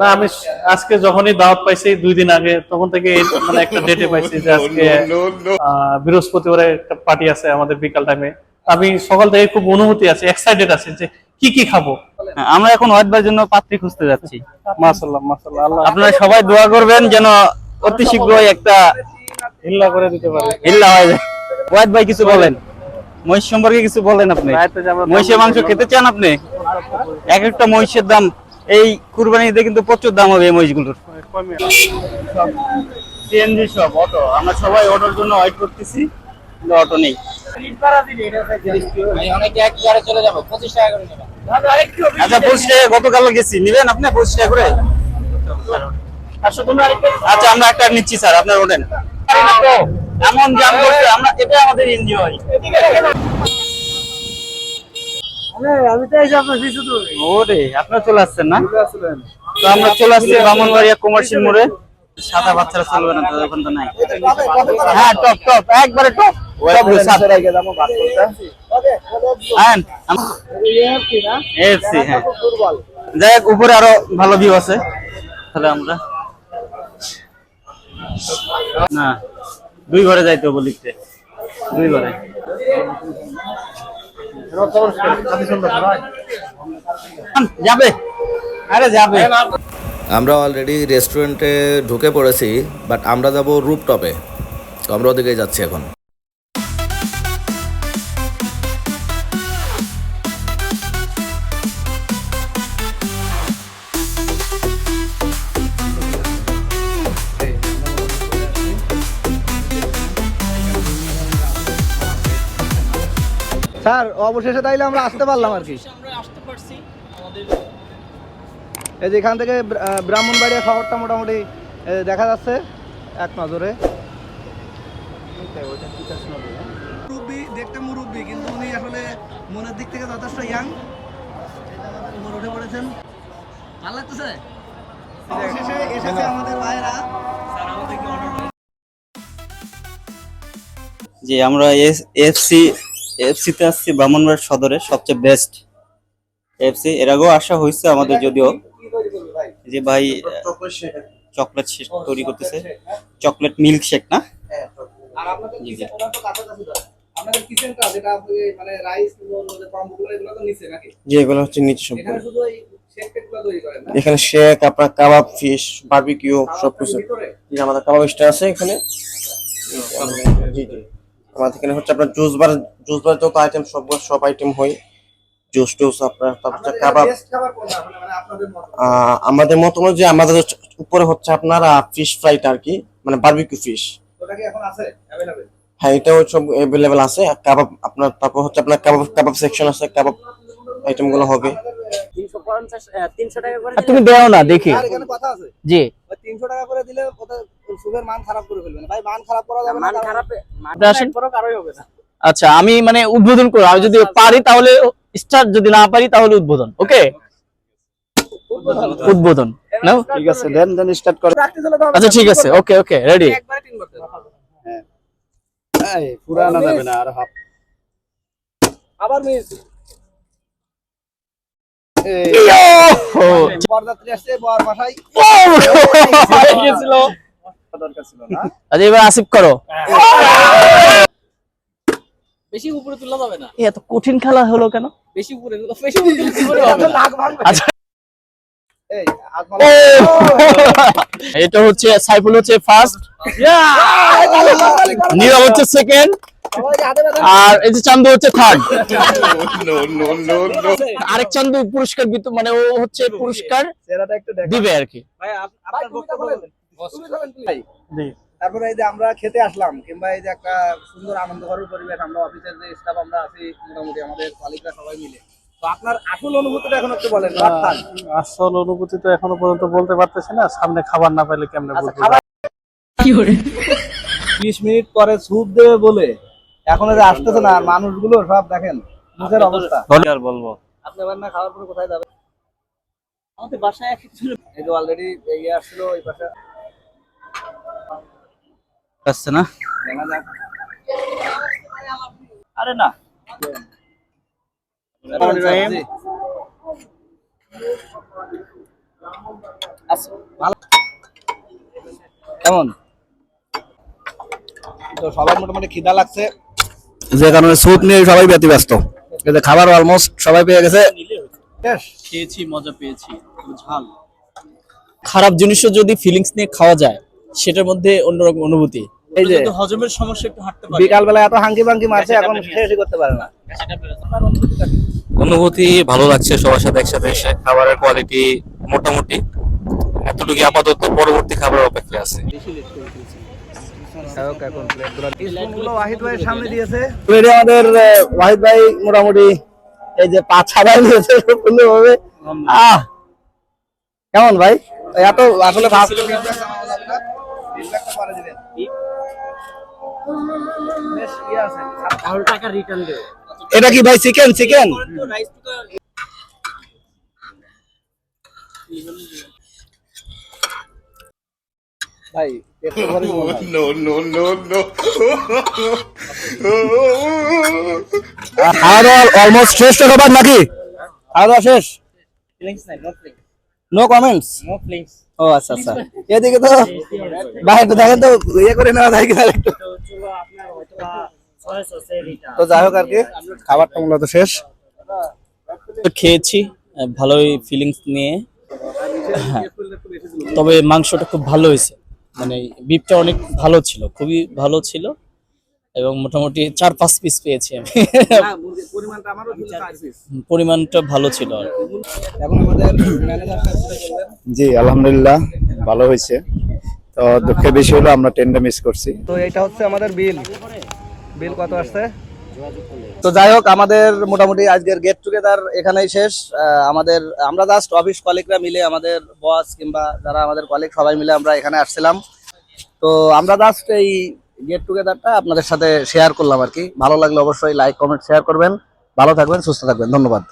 না আমি আজকে যখনই দাওয়াত পাইছি দুই দিন আগে তখন থেকে মানে একটা ডেটে পাইছি যে আজকে বৃহস্পতিবারে একটা পার্টি আছে আমাদের বিকাল টাইমে আমি সকাল থেকে খুব অনুভূতি আছে এক্সাইটেড আছে যে কি কি খাব। আমরা এখন জন্য পাত্রী খুঁজতে যাচ্ছি। আল্লাহ আপনারা সবাই দোয়া করবেন যেন অতি শীঘ্রই একটা হিল্লা করে দিতে পারে। হিল্লা হয়ে। যায় হোয়াইট ভাই কিছু বলেন। মহিষ সম্পর্কে কিছু বলেন আপনি? মহিষের মাংস খেতে চান আপনি? এক একটা মহিষের দাম এই কুরবানিতে কিন্তু প্রচুর দাম হবে এই মহিষগুলোর। সিএনজি সব অটো আমরা সবাই অটোর জন্য ওয়েট করতেছি কিন্তু অটো নেই। আচ্ছা পঁচিশ টাকা গতকাল গেছি। নিবেন আপনি পঁচিশ টাকা করে? আচ্ছা আমরা একটা নিচ্ছি স্যার আপনার ওঠেন। এমন জাম করছে আমরা এটা আমাদের এনজয় আমি তো এই আপনার ওরে চলে আসছেন না? তো আমরা চলে আসছি বামনবাড়িয়া কমার্শিয়াল মোড়ে। সাদা বাচ্চারা চলবে না তাদের ওখানে তো নাই। হ্যাঁ টপ টপ একবারে টপ। এফসি হ্যাঁ। যাই হোক উপরে আরও ভালো ভিউ আছে। তাহলে আমরা না দুই ঘরে যাইতে হবে লিখতে দুই ঘরে। যাবে। আরে যাবে। আমরা অলরেডি রেস্টুরেন্টে ঢুকে পড়েছি বাট আমরা যাব রুপটপে তো আমরা ওদিকে যাচ্ছি এখন। স্যার অবশেষে তাইলে আমরা আসতে পারলাম আর কি। এই যে এখান থেকে ব্রাহ্মণবাড়িয়া শহরটা মোটামুটি দেখা যাচ্ছে এক নজরে। মুরব্বী দেখতে মুরব্বী কিন্তু উনি আসলে মনের দিক থেকে যথেষ্ট ইয়াং উপর উঠে পড়েছেন। ভালো লাগতেছে? অবশেষে এসেছে আমাদের ভাইয়েরা। যে আমরা এফসি এফসি তে আসছি ব্রাহ্মণবাড়িয়া সদরে সবচেয়ে বেস্ট এফসি। এর আগেও আসা হয়েছে আমাদের যদিও। যে ভাই চকলেট শেক তৈরি করতেছে। চকলেট মিল্ক শেক না? জি, মানে এগুলো তো নিচে নাকি? যে এগুলো হচ্ছে নিচে সব। এখানে শেক আপনার কাবাব ফিশ বারবিকিউ সবকিছু। এই যে আমাদের কাবাব স্টার আছে এখানে। আমাদের এখানে হচ্ছে আপনার জুস বার জুস বার যত আইটেম সব সব আইটেম হয়। জুস টুস আপনার তারপর কাবাব। কোনটা? মানে আপনাদের মত। আহ, আমাদের মত যে আমাদের উপরে হচ্ছে আপনার ফিশ ফ্রাইটা আর কি মানে বারবিকিউ ফিশ ওটা কি এখন আছে? অ্যাভেলেবল হ্যাঁ এটাও সব অ্যাভেলেবেল আছে। কাবাব আপনার তারপর হচ্ছে আপনার কাবাব কাবাব সেকশন আছে কাবাব আইটেমগুলো হবে। তুমি দেও না দেখি। আর এখানে কথা আছে? জি। 300 টাকা করে দিলে সুপের মান খারাপ করে ফেলবেন ভাই মান খারাপ করা যাবে না মান খারাপ মান। কারোই হবে না। আচ্ছা আমি মানে উদ্বোধন করব। আমি যদি পারি তাহলে স্টার্ট যদি না পারি তাহলে উদ্বোধন ওকে? উদ্বোধন। নাও। ঠিক আছে দেন দেন স্টার্ট করে। আচ্ছা ঠিক আছে। Okay okay ready. একবারে তিন করতে হ্যাঁ। এই পুরানো যাবে না আর হাফ। আবার মিস বরযাত্রী আসছে বর বাসায়। গেছিল। দরকার ছিল না। আচ্ছা এবার আসিফ করো। বেশি উপরে তোলা যাবে না। এত কঠিন খেলা হলো কেন? বেশি উপরে বেশি উপরে না? আচ্ছা! এটা হচ্ছে সাইফুল হচ্ছে ফার্স্ট নীরব হচ্ছে সেকেন্ড আর এই যে চান্দু হচ্ছে থার্ড আরেক চান্দু পুরস্কার বিত- মানে ও হচ্ছে পুরস্কার চেহারাটা একটু দেখ দিবে আর কি। তারপরে এই যে আমরা খেতে আসলাম কিংবা এই যে একটা সুন্দর আনন্দঘর পরিবেশ আমরা অফিসের যে স্টাফ আমরা আছি মোটামুটি আমাদের কলিগরা সবাই মিলে। তো আপনার আসল অনুভূতিটা এখন একটু বলেন আসল অনুভূতি তো এখনও পর্যন্ত বলতে পারতেছি না। সামনে খাবার না পাইলে কেমনে আচ্ছা, মিনিট পরে স্যুপ দেবে বলে। এখন এই যে আসতেছে না মানুষগুলো সব দেখেন মুখের অবস্থা। আর বলব? আপনি এবার না খাওয়ার পরে কোথায় যাবেন? আমাদের বাসায় এই যে অলরেডি ইয়ে আসছিল ওই পাশে আসছে না। আরে না। কেমন? তো সবার মোটামুটি খিদা লাগছে। যে কারণে স্যুপ নিয়ে সবাই ব্যতিব্যস্ত। কিন্তু খাবার অলমোস্ট সবাই পেয়ে গেছে। খেয়েছি মজা পেয়েছি। ঝাল। খারাপ জিনিসও যদি ফিলিংস নিয়ে খাওয়া যায় সেটার মধ্যে অন্যরকম অনুভূতি। এই যে হজমের সমস্যা একটু হাঁটতে পারে। বিকাল বেলা এত হাঙ্কি পাঙ্কি মারছে এখন শেষই করতে পারে না। অনুভূতি ভালো লাগছে সবার সাথে একসাথে এসে। খাবারের কোয়ালিটি মোটামুটি। এতটুকু আপাতত পরবর্তী খাবারের অপেক্ষা আছে। স্পুনগুলো ওয়াহিদ ভাইয়ের সামনে দিয়েছে। অলরেডি আমাদের ওয়াহিদ ভাই মোটামুটি এই যে পাঁচ ছাড়াই নিয়েছে সুন্দরভাবে আহ! কেমন ভাই? এত আসলে এটা কি ভাই চিকেন চিকেন ভাই। খাওয়া অলমোস্ট শেষ তো খাবার নাকি? দাওয়া শেষ? নো কমেন্টস ও আচ্ছা আচ্ছা। এদিকে তো ভাই একটু দেখেন তো ইয়ে করে নেওয়া যায় কিনা একটু। তো যাই হোক আর কি খাবারটা মূলত শেষ। তো খেয়েছি ভালোই ফিলিংস নিয়ে। হ্যাঁ। তবে মাংসটা খুব ভালো হয়েছে। মানে বিফটা অনেক ভালো ছিল খুবই ভালো ছিল। এবং মোটামুটি চার পাঁচ পিস পেয়েছি আমি। পরিমাণটা ভালো ছিল এখন আমাদের জি আলহামদুলিল্লাহ ভালো হয়েছে। তো দুঃখের বিষয় হলো আমরা ট্রেনটা মিস করছি। তো এটা হচ্ছে আমাদের বিল বিল কত আসছে? তো যাই হোক আমাদের মোটামুটি আজকের গেট টুগেদার এখানেই শেষ। আমাদের আমরা জাস্ট অফিস কলিগরা মিলে আমাদের বস কিংবা যারা আমাদের কলিগ সবাই মিলে আমরা এখানে আসছিলাম। তো আমরা জাস্ট এই গেট টুগেদারটা আপনাদের সাথে শেয়ার করলাম আর কি। ভালো লাগলে অবশ্যই লাইক কমেন্ট শেয়ার করবেন। ভালো থাকবেন, সুস্থ থাকবেন। ধন্যবাদ।